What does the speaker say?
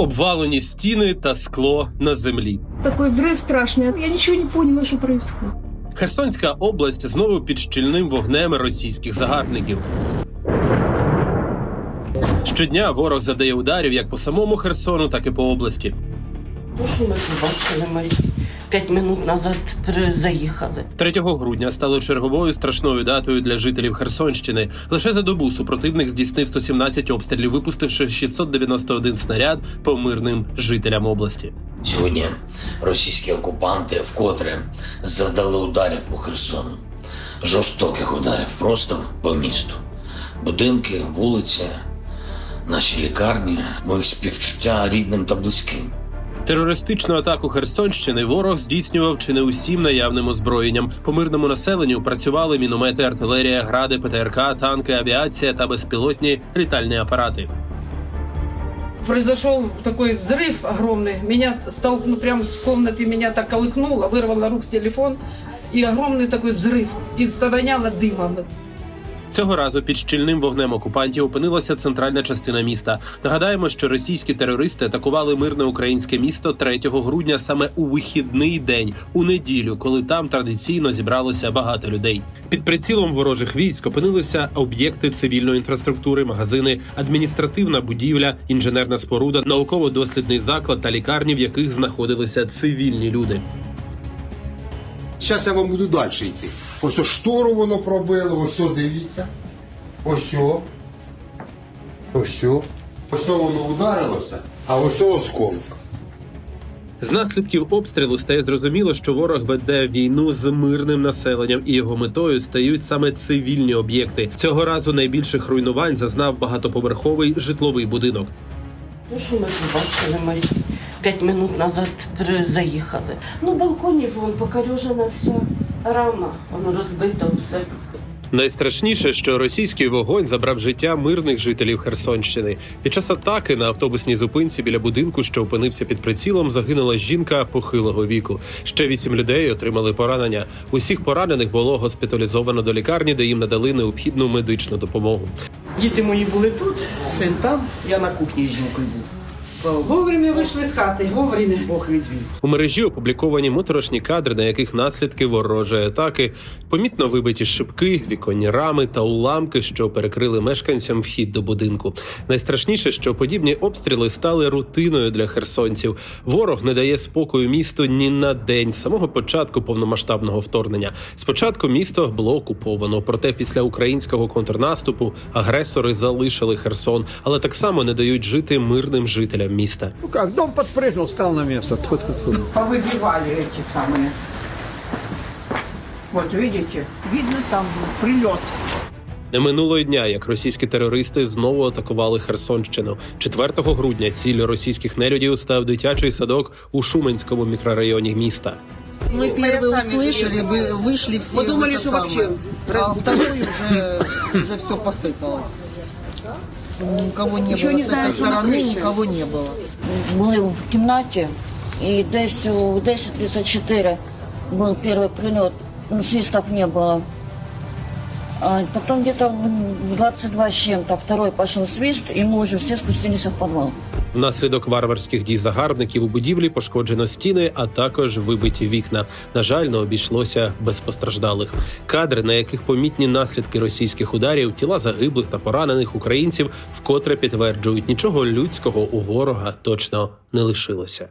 обвалені стіни та скло на землі. Такой взрыв страшный. Я нічого не поняла, що происходит. Херсонська область знову під щільним вогнем російських загарбників. Щодня ворог задає ударів як по самому Херсону, так і по області. Прошу нас бачити, немає. П'ять минут назад заїхали. 3 грудня стало черговою страшною датою для жителів Херсонщини. Лише за добу супротивник здійснив 117 обстрілів, випустивши 691 снаряд по мирним жителям області. Сьогодні російські окупанти вкотре завдали ударів по Херсону, жорстоких ударів просто по місту. Будинки, вулиці, наші лікарні, моїх співчуття рідним та близьким. Терористичну атаку Херсонщини ворог здійснював чи не усім наявним озброєнням. По мирному населенню працювали міномети, артилерія, гради, ПТРК, танки, авіація та безпілотні літальні апарати. Произошел такой взрыв огромный. Меня столкнул прямо с комнаты, меня так колыхнуло, вырвало рук с телефон. И огромный такой взрыв. И завоняло дымом. Цього разу під щільним вогнем окупантів опинилася центральна частина міста. Нагадаємо, що російські терористи атакували мирне українське місто 3 грудня саме у вихідний день, у неділю, коли там традиційно зібралося багато людей. Під прицілом ворожих військ опинилися об'єкти цивільної інфраструктури, магазини, адміністративна будівля, інженерна споруда, науково-дослідний заклад та лікарні, в яких знаходилися цивільні люди. Зараз я вам буду далі йти. Ось о штору воно пробило, ось дивіться. Ось. Ось. Ось о воно ударилося, а ось осколок. З наслідків обстрілу стає зрозуміло, що ворог веде війну з мирним населенням, і його метою стають саме цивільні об'єкти. Цього разу найбільших руйнувань зазнав багатоповерховий житловий будинок. Ну, що ми побачили? Ми п'ять минут назад заїхали. Ну, балконів вон покорежена вся рама, воно розбито все. Найстрашніше, що російський вогонь забрав життя мирних жителів Херсонщини. Під час атаки на автобусній зупинці біля будинку, що опинився під прицілом, загинула жінка похилого віку. Ще вісім людей отримали поранення. Усіх поранених було госпіталізовано до лікарні, де їм надали необхідну медичну допомогу. Діти мої були тут, син там, я на кухні з жінкою був. Слава Богу, Вовремя вышли с хаты, вовремя. Бог відвів. У мережі опубліковані моторошні кадри, на яких наслідки ворожої атаки, помітно вибиті шибки, віконні рами та уламки, що перекрили мешканцям вхід до будинку. Найстрашніше, що подібні обстріли стали рутиною для херсонців. Ворог не дає спокою місту ні на день з самого початку повномасштабного вторгнення. Спочатку місто було окуповано, проте після українського контрнаступу агресори залишили Херсон, але так само не дають жити мирним жителям міста. Ну как, дом подпрыгнул, стал на место. Тьфу-тьфу-тьфу. повыбивали эти самые. Вот видите, видно там был прилет. Не минуло й дня, як російські терористи знову атакували Херсонщину. 4 грудня ціллю російських нелюдів став дитячий садок у Шуменському мікрорайоні міста. Мы первые услышали, вы вышли все. Подумали, это что самое. вообще А второй уже, уже все посыпалось. Никого не Еще было не с знаю, этой что на стороны, крыше. никого не было. були в кімнаті, і десь у 10.34 був перший прильот, ну, свисток не було. А потом где-то в 22 с чем-то второй пошел свист, и мы уже все спустились в подвал. Внаслідок варварських дій загарбників у будівлі пошкоджено стіни, а також вибиті вікна. На жаль, не обійшлося без постраждалих. Кадри, на яких помітні наслідки російських ударів, тіла загиблих та поранених українців, вкотре підтверджують, нічого людського у ворога точно не лишилося.